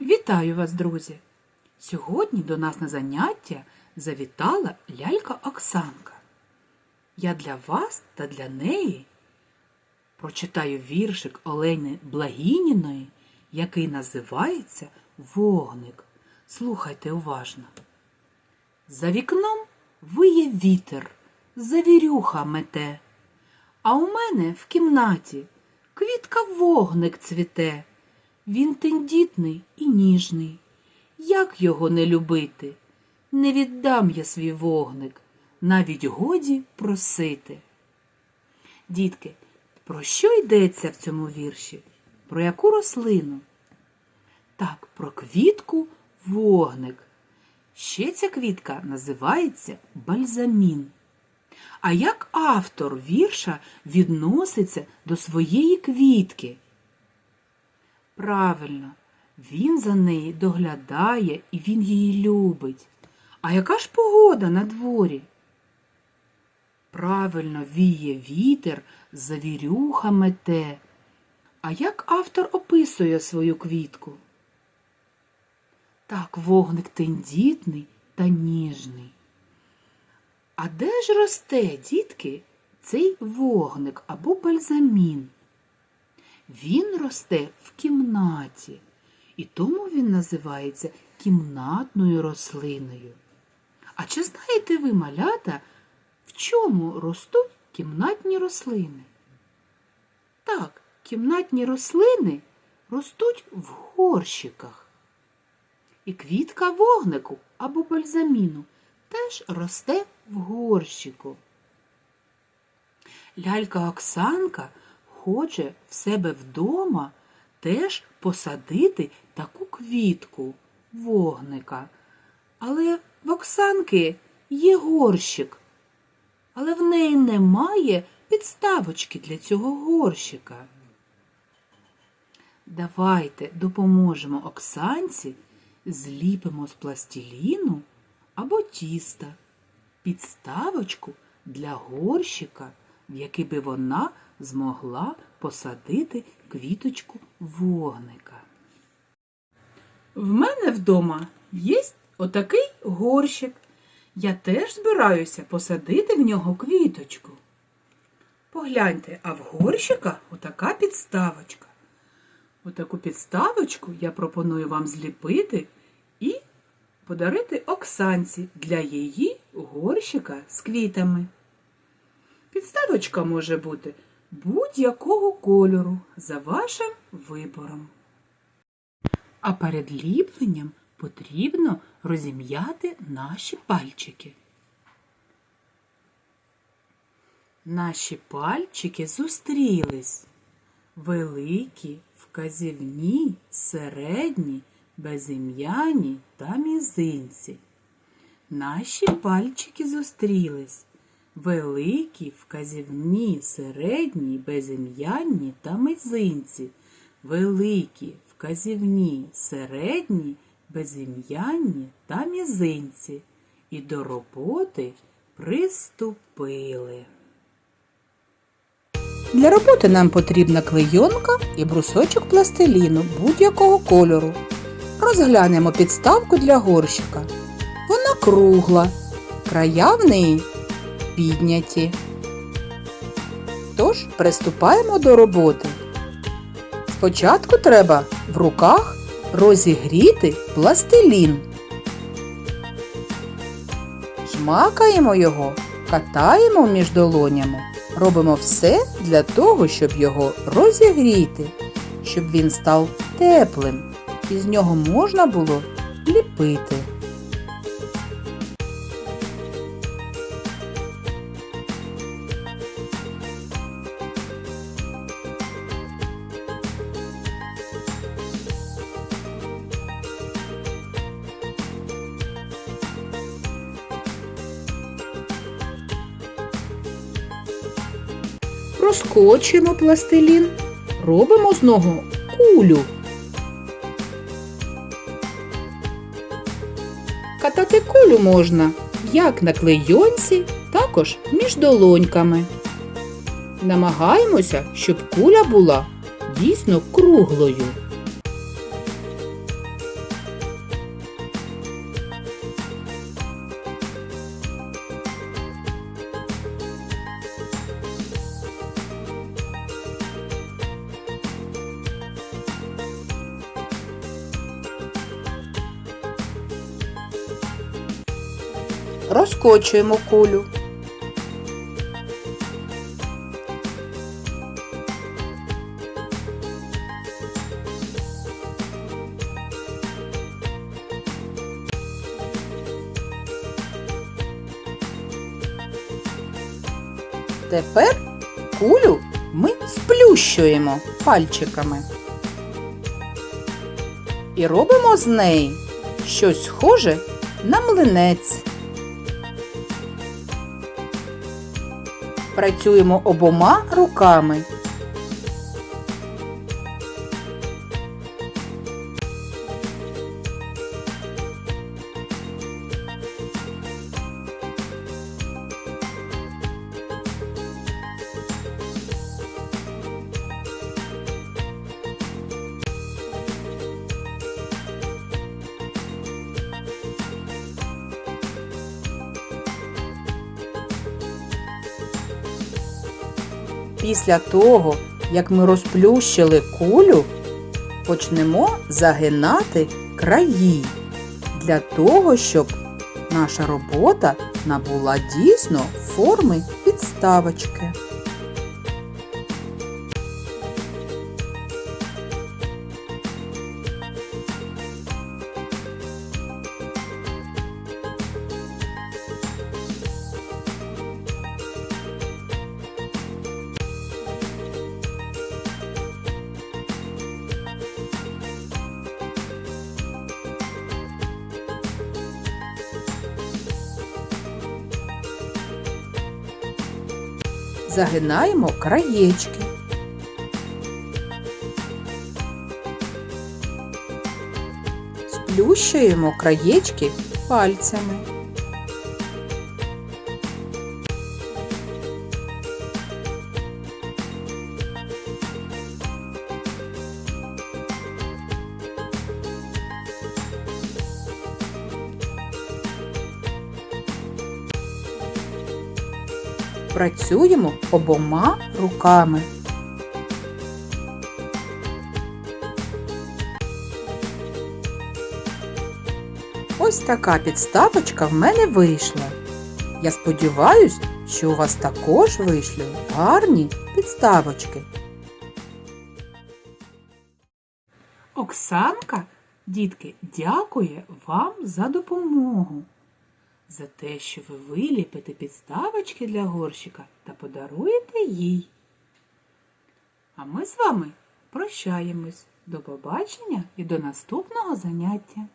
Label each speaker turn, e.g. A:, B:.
A: Вітаю вас, друзі! Сьогодні до нас на заняття завітала лялька Оксанка. Я для вас та для неї прочитаю віршик Олени Благініної, який називається Вогник. Слухайте уважно. За вікном виє вітер, завірюха мете, а у мене в кімнаті квітка вогник цвіте. Він тендітний і ніжний. Як його не любити? Не віддам я свій вогник, навіть годі просити. Дітки, про що йдеться в цьому вірші? Про яку рослину? Так, про квітку вогник. Ще ця квітка називається бальзамін. А як автор вірша відноситься до своєї квітки? Правильно, він за неї доглядає і він її любить. А яка ж погода на дворі? Правильно віє вітер, завірюха мете. А як автор описує свою квітку? Так, вогник тендітний та ніжний. А де ж росте, дітки, цей вогник або бальзамін? Він росте в кімнаті, і тому він називається кімнатною рослиною. А чи знаєте ви, малята, в чому ростуть кімнатні рослини? Так, кімнатні рослини ростуть в горщиках. І квітка вогнику або бальзаміну теж росте в горщику. Лялька Оксанка хоче в себе вдома теж посадити таку квітку вогника. Але в Оксанки є горщик, але в неї немає підставочки для цього горщика. Давайте допоможемо Оксанці, зліпимо з пластиліну або тіста підставочку для горщика, в який би вона змогла посадити квіточку вогника. В мене вдома є отакий горщик. Я теж збираюся посадити в нього квіточку. Погляньте, а в горщика отака підставочка. Отаку підставочку я пропоную вам зліпити і подарити Оксанці для її горщика з квітами. Підставочка може бути будь-якого кольору за вашим вибором. А перед ліпленням потрібно розім'яти наші пальчики. Наші пальчики зустрілись. Великі, вказівні, середні, безім'яні та мізинці. Наші пальчики зустрілись. Великі, вказівні, середні, безім'янні та мизинці. Великі, вказівні, середні, безім'янні та мізинці. І до роботи приступили. Для роботи нам потрібна клейонка і брусочок пластиліну будь-якого кольору. Розглянемо підставку для горщика. Вона кругла, края в неї підняті. Тож приступаємо до роботи. Спочатку треба в руках розігріти пластилін. Жмакаємо його, катаємо між долонями. Робимо все для того, щоб його розігріти, щоб він став теплим і з нього можна було ліпити. Розкочуємо пластилін, робимо з нього кулю. Катати кулю можна як на клейонці, також між долоньками. Намагаємося, щоб куля була дійсно круглою. Розкочуємо кулю. Тепер кулю ми сплющуємо пальчиками. І робимо з неї щось схоже на млинець. Працюємо обома руками. Після того, як ми розплющили кулю, почнемо загинати краї для того, щоб наша робота набула дійсно форми підставочки. Загинаємо краєчки. Сплющуємо краєчки пальцями. Працюємо обома руками. Ось така підставочка в мене вийшла. Я сподіваюсь, що у вас також вийшли гарні підставочки. Оксанка, дітки, дякує вам за допомогу. За те, що ви виліпите підставочки для горщика та подаруєте їй. А ми з вами прощаємось. До побачення і до наступного заняття.